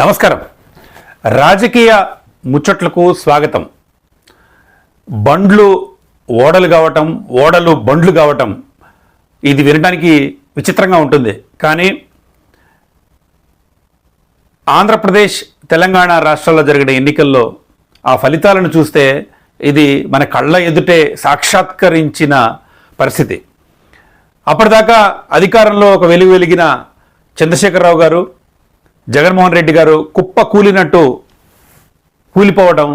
నమస్కారం. రాజకీయ ముచ్చట్లకు స్వాగతం. బండ్లు ఓడలు కావటం ఓడలు బండ్లు కావటం ఇది వినడానికి విచిత్రంగా ఉంటుంది. కానీ ఆంధ్రప్రదేశ్ తెలంగాణ రాష్ట్రాల్లో జరిగిన ఎన్నికల్లో ఆ ఫలితాలను చూస్తే ఇది మన కళ్ళ ఎదుటే సాక్షాత్కరించిన పరిస్థితి. అప్పటిదాకా అధికారంలో ఒక వెలుగు వెలిగిన చంద్రశేఖరరావు గారు జగన్మోహన్ రెడ్డి గారు కుప్ప కూలినట్టు కూలిపోవడం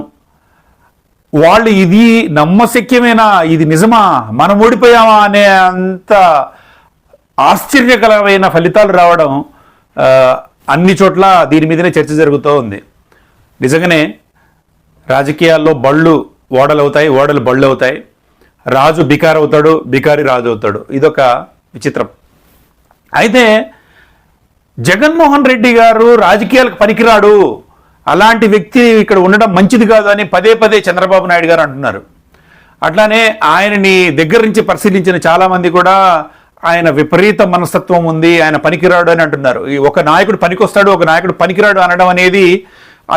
వాళ్ళు ఇది నమ్మశక్యమేనా? ఇది నిజమా? మనం ఓడిపోయామా? అనే అంత ఆశ్చర్యకరమైన ఫలితాలు రావడం అన్ని చోట్ల దీని మీదనే చర్చ జరుగుతూ ఉంది. నిజంగానే రాజకీయాల్లో బళ్ళు ఓడలు అవుతాయి ఓడలు బళ్ళు అవుతాయి రాజు బికారవుతాడు బికారి రాజు అవుతాడు. ఇదొక విచిత్రం. అయితే జగన్మోహన్ రెడ్డి గారు రాజకీయాలకు పనికిరాడు. అలాంటి వ్యక్తి ఇక్కడ ఉండడం మంచిది కాదు అని పదే పదే చంద్రబాబు నాయుడు గారు అంటున్నారు. అట్లానే ఆయనని దగ్గర నుంచి పరిశీలించిన చాలామంది కూడా ఆయన విపరీత మనస్తత్వం ఉంది ఆయన పనికిరాడు అని అంటున్నారు. ఈ ఒక నాయకుడు పనికొస్తాడు ఒక నాయకుడు పనికిరాడు అనడం అనేది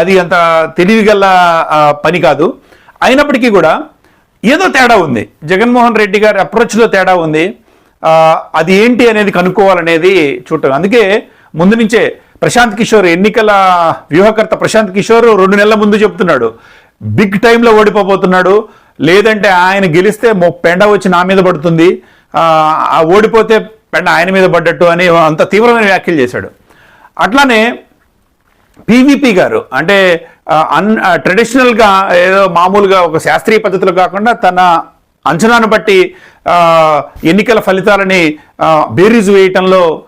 అది అంత తెలివిగల పని కాదు. అయినప్పటికీ కూడా ఏదో తేడా ఉంది. జగన్మోహన్ రెడ్డి గారి అప్రోచ్లో తేడా ఉంది. అది ఏంటి అనేది కనుక్కోవాలనేది చూడటం. అందుకే ముందు నుంచే ప్రశాంత్ కిషోర్ ఎన్నికల వ్యూహకర్త ప్రశాంత్ కిషోర్ రెండు నెలల ముందు చెప్తున్నాడు. బిగ్ టైంలో ఓడిపోబోతున్నాడు. లేదంటే ఆయన గెలిస్తే పెండ వచ్చి నా మీద పడుతుంది. ఆ, ఓడిపోతే పెండ ఆయన మీద పడ్డట్టు అని అంత తీవ్రమైన వ్యాఖ్యలు చేశాడు. అట్లానే పీవీపీ గారు అంటే అన్ ట్రెడిషనల్గా ఏదో మామూలుగా ఒక శాస్త్రీయ పద్ధతిలో కాకుండా తన అంచనాను బట్టి ఎన్నికల ఫలితాలని బేరీజు వేయటంలో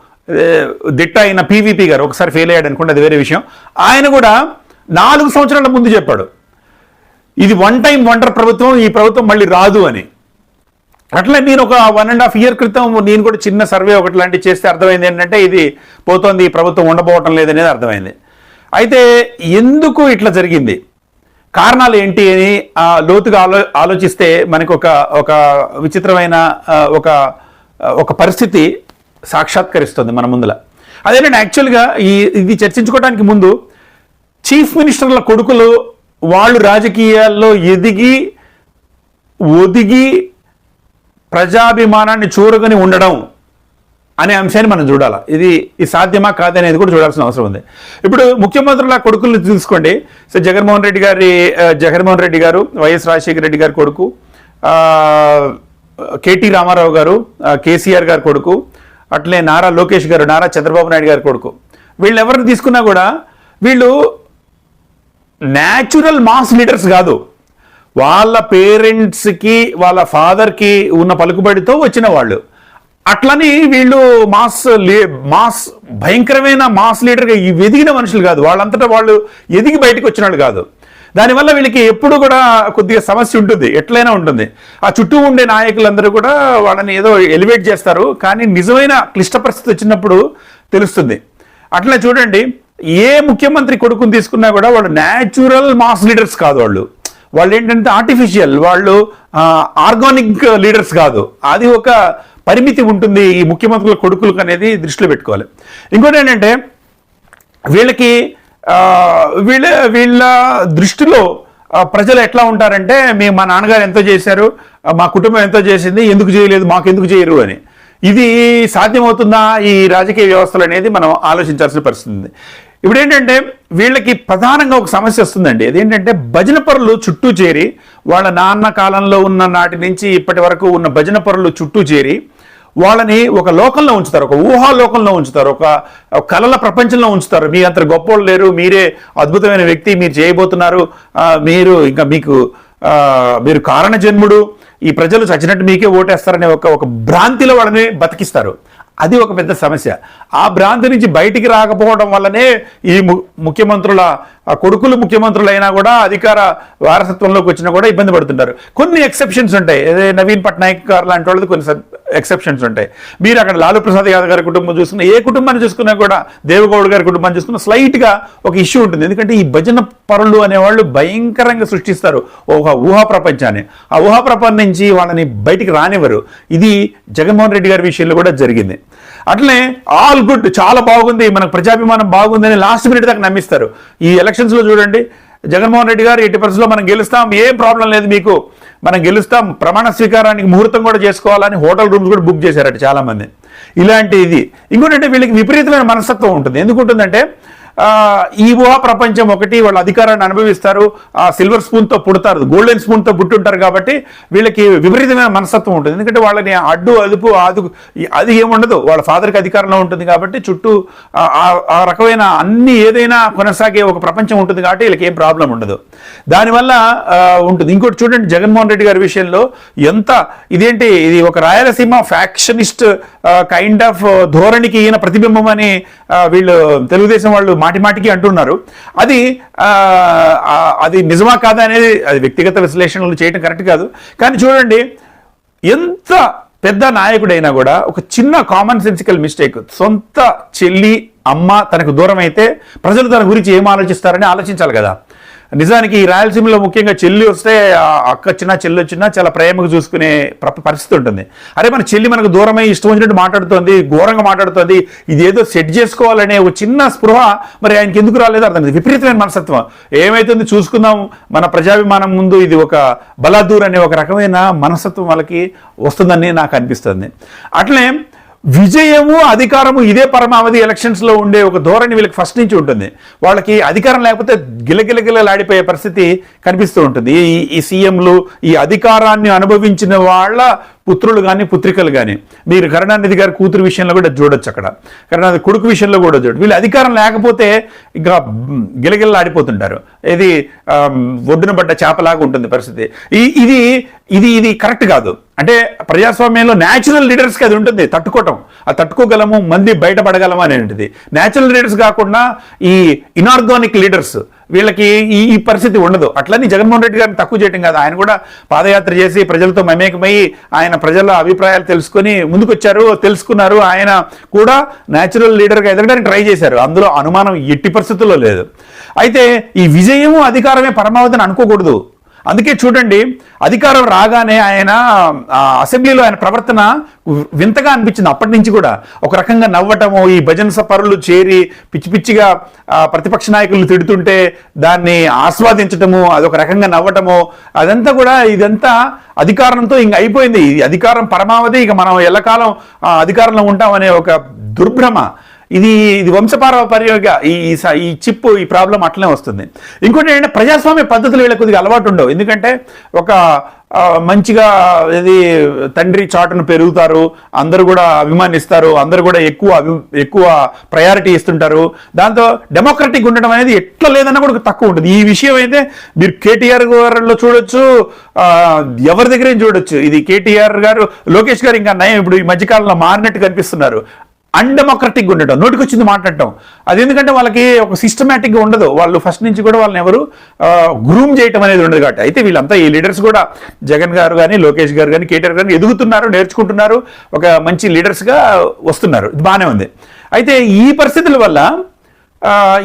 దిట్ట అయిన పీవీపీ గారు ఒకసారి ఫెయిల్ అయ్యాడు అనుకోండి అది వేరే విషయం. ఆయన కూడా నాలుగు సంవత్సరాల ముందు చెప్పాడు. ఇది వన్ టైం వండర్ ప్రభుత్వం ఈ ప్రభుత్వం మళ్ళీ రాదు అని. అట్లా నేను ఒక వన్ అండ్ హాఫ్ ఇయర్ క్రితం నేను కూడా చిన్న సర్వే ఒకటి లాంటివి చేస్తే అర్థమైంది ఏంటంటే ఇది పోతోంది ఈ ప్రభుత్వం ఉండబోవటం లేదనేది అర్థమైంది. అయితే ఎందుకు ఇట్లా జరిగింది? కారణాలు ఏంటి అని ఆ, లోతుగా ఆలో ఆలోచిస్తే మనకు ఒక ఒక విచిత్రమైన ఒక ఒక పరిస్థితి సాక్షాత్కరిస్తుంది మన ముందల. అదేనండి యాక్చువల్గా ఈ ఇది చర్చించుకోవడానికి ముందు చీఫ్ మినిస్టర్ల కొడుకులు వాళ్ళు రాజకీయాల్లో ఎదిగి ఒదిగి ప్రజాభిమానాన్ని చూరగని ఉండడం అనే అంశాన్ని మనం చూడాలి. ఇది ఇది సాధ్యమా కాదనేది కూడా చూడాల్సిన అవసరం ఉంది. ఇప్పుడు ముఖ్యమంత్రుల కొడుకులు తీసుకోండి సో జగన్మోహన్ రెడ్డి గారి జగన్మోహన్ రెడ్డి గారు వైఎస్ రాజశేఖర రెడ్డి గారి కొడుకు కేటీ రామారావు గారు కేసీఆర్ గారి కొడుకు అట్లే నారా లోకేష్ గారు నారా చంద్రబాబు నాయుడు గారి కొడుకు. వీళ్ళు ఎవరిని తీసుకున్నా కూడా వీళ్ళు న్యాచురల్ మాస్ లీడర్స్ కాదు. వాళ్ళ పేరెంట్స్కి వాళ్ళ ఫాదర్కి ఉన్న పలుకుబడితో వచ్చిన వాళ్ళు. అట్లని వీళ్ళు మాస్ లీ మాస్ భయంకరమైన మాస్ లీడర్గా ఎదిగిన మనుషులు కాదు. వాళ్ళంతటా వాళ్ళు ఎదిగి బయటకు వచ్చిన వాళ్ళు కాదు. దానివల్ల వీళ్ళకి ఎప్పుడు కూడా కొద్దిగా సమస్య ఉంటుంది. ఎట్లయినా ఉంటుంది. ఆ చుట్టూ ఉండే నాయకులందరూ కూడా వాళ్ళని ఏదో ఎలివేట్ చేస్తారు. కానీ నిజమైన క్లిష్ట పరిస్థితి వచ్చినప్పుడు తెలుస్తుంది. అట్లా చూడండి ఏ ముఖ్యమంత్రి కొడుకుని తీసుకున్నా కూడా వాళ్ళు న్యాచురల్ మాస్ లీడర్స్ కాదు వాళ్ళు. వాళ్ళు ఏంటంటే ఆర్టిఫిషియల్ వాళ్ళు ఆర్గానిక్ లీడర్స్ కాదు. అది ఒక పరిమితి ఉంటుంది ఈ ముఖ్యమంత్రుల కొడుకులకు అనేది దృష్టిలో పెట్టుకోవాలి. ఇంకోటి ఏంటంటే వీళ్ళకి వీళ్ళ వీళ్ళ దృష్టిలో ప్రజలు ఎట్లా ఉంటారంటే మేము మా నాన్నగారు ఎంతో చేశారు మా కుటుంబం ఎంతో చేసింది ఎందుకు చేయలేదు మాకు ఎందుకు చేయరు అని. ఇది సాధ్యమవుతుందా? ఈ రాజకీయ వ్యవస్థలు అనేది మనం ఆలోచించాల్సిన పరిస్థితి ఉంది. ఇప్పుడు ఏంటంటే వీళ్ళకి ప్రధానంగా ఒక సమస్య వస్తుందండి. అదేంటంటే భజన పరులు చుట్టూ చేరి వాళ్ళ నాన్న కాలంలో ఉన్న నాటి నుంచి ఇప్పటి వరకు ఉన్న భజన పరులు చుట్టూ చేరి వాళ్ళని ఒక లోకంలో ఉంచుతారు ఒక ఊహా లోకంలో ఉంచుతారు ఒక కళల ప్రపంచంలో ఉంచుతారు. మీ అంత గొప్పోళ్ళు లేరు మీరే అద్భుతమైన వ్యక్తి మీరు చేయబోతున్నారు మీరు ఇంకా మీకు మీరు కారణ జన్ముడు ఈ ప్రజలు చచ్చినట్టు మీకే ఓటేస్తారనే ఒక ఒక భ్రాంతిలో వాళ్ళని బతికిస్తారు. అది ఒక పెద్ద సమస్య. ఆ భ్రాంతి నుంచి బయటికి రాకపోవడం వల్లనే ఈ ము- ముఖ్యమంత్రుల కొడుకులు ముఖ్యమంత్రులు అయినా కూడా అధికార వారసత్వంలోకి వచ్చినా కూడా ఇబ్బంది పడుతుంటారు. కొన్ని ఎక్సెప్షన్స్ ఉంటాయి. అదే నవీన్ పట్నాయక్ గారు లాంటి వాళ్ళది కొన్ని ఎక్సెప్షన్స్ ఉంటాయి. మీరు అక్కడ లాలూ ప్రసాద్ యాదవ్ గారి కుటుంబం చూసుకున్న ఏ కుటుంబాన్ని చూసుకున్నా కూడా దేవగౌడ్ గారి కుటుంబాన్ని చూసుకున్న స్లైట్గా ఒక ఇష్యూ ఉంటుంది. ఎందుకంటే ఈ భజన పరులు అనేవాళ్ళు భయంకరంగా సృష్టిస్తారు ఒక ఊహా ప్రపంచాన్ని. ఆ ఊహా ప్రపంచం నుంచి వాళ్ళని బయటికి రానివ్వరు. ఇది జగన్మోహన్ రెడ్డి గారి విషయంలో కూడా జరిగింది. అట్లనే ఆల్ గుడ్ చాలా బాగుంది మనకు ప్రజాభిమానం బాగుందని లాస్ట్ మినిట్ దాకా నమ్మిస్తారు. ఈ ఎలక్షన్స్లో చూడండి జగన్మోహన్ రెడ్డి గారు ఎట్టి పరిస్థితుల్లో మనం గెలుస్తాం ఏం ప్రాబ్లం లేదు మీకు. మనం గెలుస్తాం ప్రమాణ స్వీకారానికి ముహూర్తం కూడా చేసుకోవాలని హోటల్ రూమ్స్ కూడా బుక్ చేశారట చాలామంది. ఇలాంటి ఇది. ఇంకోటంటే వీళ్ళకి విపరీతమైన మనస్తత్వం ఉంటుంది. ఎందుకుంటుందంటే ఈ ఊహా ప్రపంచం ఒకటి వాళ్ళ అధికారాన్ని అనుభవిస్తారు. ఆ సిల్వర్ స్పూన్తో పుడతారు గోల్డెన్ స్పూన్తో పుట్టుంటారు కాబట్టి వీళ్ళకి విపరీతమైన మనస్తత్వం ఉంటుంది. ఎందుకంటే వాళ్ళని అడ్డు అదుపు ఆదు అది ఏముండదు. వాళ్ళ ఫాదర్కి అధికారంలో ఉంటుంది కాబట్టి చుట్టూ ఆ- ఆ- రకమైన అన్ని ఏదైనా కొనసాగే ఒక ప్రపంచం ఉంటుంది కాబట్టి వీళ్ళకి ఏం ప్రాబ్లం ఉండదు. దానివల్ల ఉంటుంది. ఇంకోటి చూడండి జగన్మోహన్ రెడ్డి గారి విషయంలో ఎంత ఇదేంటి ఇది ఒక రాయలసీమ ఫ్యాక్షనిస్ట్ కైండ్ ఆఫ్ ధోరణికి ఈయన ప్రతిబింబం అని వీళ్ళు తెలుగుదేశం వాళ్ళు మాటిమాటికి అంటున్నారు. అది అది నిజమా కాదా అనేది అది వ్యక్తిగత విశ్లేషణలు చేయడం కరెక్ట్ కాదు. కానీ చూడండి ఎంత పెద్ద నాయకుడైనా కూడా ఒక చిన్న కామన్ సెన్సికల్ మిస్టేక్ సొంత చెల్లి అమ్మ తనకు దూరం అయితే ప్రజలు తన గురించి ఏం ఆలోచిస్తారని ఆలోచించాలి కదా. నిజానికి ఈ రాయలసీమలో ముఖ్యంగా చెల్లి వస్తే అక్క వచ్చినా చెల్లి వచ్చినా చాలా ప్రేమకు చూసుకునే ప్ర- పరిస్థితి ఉంటుంది. అరే మన చెల్లి మనకు దూరమై ఇష్టం వచ్చినట్టు మాట్లాడుతోంది ఘోరంగా మాట్లాడుతోంది ఇది ఏదో సెట్ చేసుకోవాలనే ఒక చిన్న స్పృహ మరి ఆయనకి ఎందుకు రాలేదు అర్థం కాదు. విపరీతమైన మనస్తత్వం. ఏమైతుంది చూసుకుందాం మన ప్రజాభిమానం ముందు ఇది ఒక బలాదూర్ అనే ఒక రకమైన మనస్తత్వం వాళ్ళకి వస్తుందని నాకు అనిపిస్తుంది. అట్లనే విజయము అధికారము ఇదే పరమావధి ఎలక్షన్స్లో ఉండే ఒక ధోరణి వీళ్ళకి ఫస్ట్ నుంచి ఉంటుంది. వాళ్ళకి అధికారం లేకపోతే గిలగిలగిలలాడిపోయే పరిస్థితి కనిపిస్తూ ఉంటుంది. ఈ ఈ సీఎంలు ఈ అధికారాన్ని అనుభవించిన వాళ్ళ పుత్రులు కానీ పుత్రికలు కానీ మీరు కరుణానిధి గారి కూతురు విషయంలో కూడా చూడొచ్చు అక్కడ. కరుణానిధి కొడుకు విషయంలో కూడా చూడొచ్చు వీళ్ళు అధికారం లేకపోతే ఇంకా గిలగిలలాడిపోతుంటారు. ఇది ఒడ్డున పడ్డ చేపలాగా ఉంటుంది పరిస్థితి. ఇది ఇది ఇది కరెక్ట్ కాదు. అంటే ప్రజాస్వామ్యంలో న్యాచురల్ లీడర్స్కి అది ఉంటుంది తట్టుకోవటం. ఆ తట్టుకోగలము మంది బయటపడగలము అనేటిది న్యాచురల్ లీడర్స్ కాకుండా ఈ ఇనార్గానిక్ లీడర్స్ వీళ్ళకి ఈ ఈ పరిస్థితి ఉండదు. అట్లని జగన్మోహన్ రెడ్డి గారిని తక్కువ చేయటం కాదు. ఆయన కూడా పాదయాత్ర చేసి ప్రజలతో మమేకమై ఆయన ప్రజల అభిప్రాయాలు తెలుసుకొని ముందుకొచ్చారు తెలుసుకున్నారు. ఆయన కూడా న్యాచురల్ లీడర్గా ఎదగడానికి ట్రై చేశారు. అందులో అనుమానం ఎట్టి పరిస్థితుల్లో లేదు. అయితే ఈ విజయము అధికారమే పరమావధిని అనుకోకూడదు. అందుకే చూడండి అధికారం రాగానే ఆయన అసెంబ్లీలో ఆయన ప్రవర్తన వింతగా అనిపించింది అప్పటి నుంచి కూడా. ఒక రకంగా నవ్వటము ఈ భజన సపరులు చేరి పిచ్చి పిచ్చిగా ప్రతిపక్ష నాయకులు తిడుతుంటే దాన్ని ఆస్వాదించటము అదొక రకంగా నవ్వటము అదంతా కూడా ఇదంతా అధికారంతో ఇంక అయిపోయింది. ఈ అధికారం పరమావధి ఇక మనం ఎల్లకాలం అధికారంలో ఉంటామనే ఒక దుర్భ్రమ ఇది ఇది వంశపారపర్యంగా ఈ ఈ స- ఈ చిప్ ఈ ప్రాబ్లం అట్లనే వస్తుంది. ఇంకోటి ఏంటంటే ప్రజాస్వామ్య పద్ధతులు వీళ్ళకి కొద్దిగా అలవాటు ఉండవు. ఎందుకంటే ఒక మంచిగా ఇది తండ్రి చాటును పెరుగుతారు. అందరూ కూడా అభిమానిస్తారు. అందరూ కూడా ఎక్కువ అభి ఎక్కువ ప్రయారిటీ ఇస్తుంటారు. దాంతో డెమోక్రటిక్ ఉండడం అనేది ఎట్లా లేదన్నా కూడా తక్కువ ఉంటుంది. ఈ విషయం అయితే మీరు కేటీఆర్ గారిలో చూడొచ్చు. ఎవరి దగ్గర చూడొచ్చు. ఇది కేటీఆర్ గారు లోకేష్ గారు ఇంకా నయం. ఇప్పుడు ఈ మధ్యకాలంలో మారినట్టు కనిపిస్తున్నారు. అన్డెమోక్రటిక్ ఉండటం నోటికొచ్చింది మాట్లాడటం. అది ఎందుకంటే వాళ్ళకి ఒక సిస్టమేటిక్గా ఉండదు. వాళ్ళు ఫస్ట్ నుంచి కూడా వాళ్ళని ఎవరు గ్రూమ్ చేయటం అనేది ఉండదు కాబట్టి. అయితే వీళ్ళంతా ఈ లీడర్స్ కూడా జగన్ గారు కానీ లోకేష్ గారు కానీ కేటీఆర్ గారు ఎదుగుతున్నారు నేర్చుకుంటున్నారు. ఒక మంచి లీడర్స్గా వస్తున్నారు. ఇది బాగానే ఉంది. అయితే ఈ పరిస్థితుల వల్ల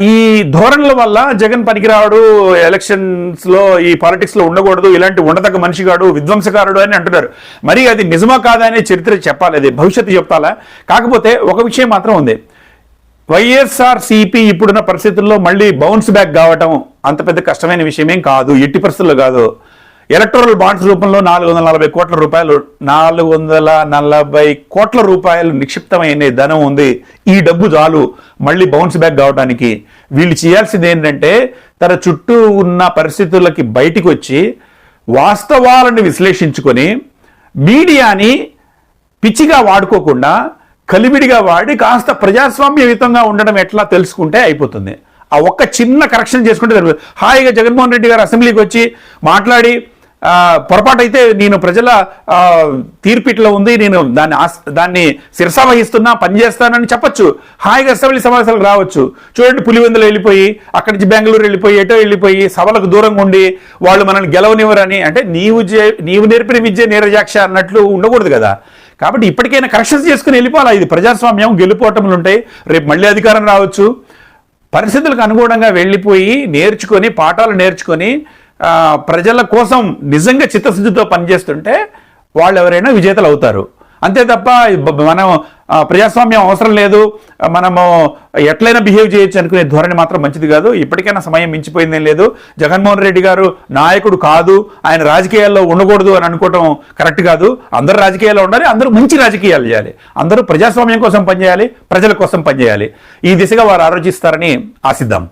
ఈ ధోరణుల వల్ల జగన్ పనికిరాడు ఎలక్షన్స్లో ఈ పాలిటిక్స్లో ఉండకూడదు ఇలాంటి ఉండదగ్గ మనిషిగాడు విధ్వంసకారుడు అని అంటున్నారు. మరి అది నిజమా కాదా అనే చరిత్ర చెప్పాలి అది భవిష్యత్తు చెప్తాలా? కాకపోతే ఒక విషయం మాత్రం ఉంది. వైఎస్ఆర్ సిపి ఇప్పుడున్న పరిస్థితుల్లో మళ్ళీ బౌన్స్ బ్యాక్ కావటం అంత పెద్ద కష్టమైన విషయమేం కాదు ఎట్టి పరిస్థితుల్లో కాదు. ఎలక్టోరల్ బాండ్స్ రూపంలో నాలుగు వందల నలభై కోట్ల రూపాయలు నాలుగు వందల నలభై కోట్ల రూపాయలు నిక్షిప్తమైన ధనం ఉంది. ఈ డబ్బు చాలు. మళ్ళీ బౌన్స్ బ్యాక్ కావడానికి వీళ్ళు చేయాల్సింది ఏంటంటే తన చుట్టూ ఉన్న పరిస్థితులకి బయటికి వచ్చి వాస్తవాలను విశ్లేషించుకొని మీడియాని పిచ్చిగా వాడుకోకుండా కలివిడిగా వాడి కాస్త ప్రజాస్వామ్యయుతంగా ఉండడం ఎట్లా తెలుసుకుంటే అయిపోతుంది. ఆ ఒక్క చిన్న కరెక్షన్ చేసుకుంటే హాయిగా జగన్మోహన్ రెడ్డి గారు అసెంబ్లీకి వచ్చి మాట్లాడి పొరపాటు అయితే నేను ప్రజల తీర్పిట్లో ఉంది నేను దాన్ని దాన్ని శిరసా వహిస్తున్నా పనిచేస్తానని చెప్పొచ్చు. హాయిగా అసెంబ్లీ సమావేశాలకు రావచ్చు. చూడండి పులివెందులు వెళ్ళిపోయి అక్కడి నుంచి బెంగళూరు వెళ్ళిపోయి ఎటో వెళ్ళిపోయి సభలకు దూరంగా ఉండి వాళ్ళు మనల్ని గెలవనివ్వరని అంటే నీవు నీవు నేర్పిన విద్య నీరజాక్ష అన్నట్లు ఉండకూడదు కదా. కాబట్టి ఇప్పటికైనా కరెక్షన్స్ చేసుకుని వెళ్ళిపోవాలా? ఇది ప్రజాస్వామ్యం గెలుపోవటములు ఉంటాయి. రేపు మళ్ళీ అధికారం రావచ్చు. పరిస్థితులకు అనుగుణంగా వెళ్ళిపోయి నేర్చుకొని పాఠాలు నేర్చుకొని ప్రజల కోసం నిజంగా చిత్తశుద్ధితో పనిచేస్తుంటే వాళ్ళు ఎవరైనా విజేతలు అవుతారు. అంతే తప్ప మనం ప్రజాస్వామ్యం అవసరం లేదు మనము ఎట్లయినా బిహేవ్ చేయొచ్చు అనుకునే ధోరణి మాత్రం మంచిది కాదు. ఇప్పటికైనా సమయం మించిపోయిందేం లేదు. జగన్మోహన్ రెడ్డి గారు నాయకుడు కాదు ఆయన రాజకీయాల్లో ఉండకూడదు అని అనుకోవటం కరెక్ట్ కాదు. అందరూ రాజకీయాల్లో ఉండాలి అందరూ మంచి రాజకీయాలు చేయాలి. అందరూ ప్రజాస్వామ్యం కోసం పనిచేయాలి ప్రజల కోసం పనిచేయాలి. ఈ దిశగా వారు ఆలోచిస్తారని ఆశిద్దాం.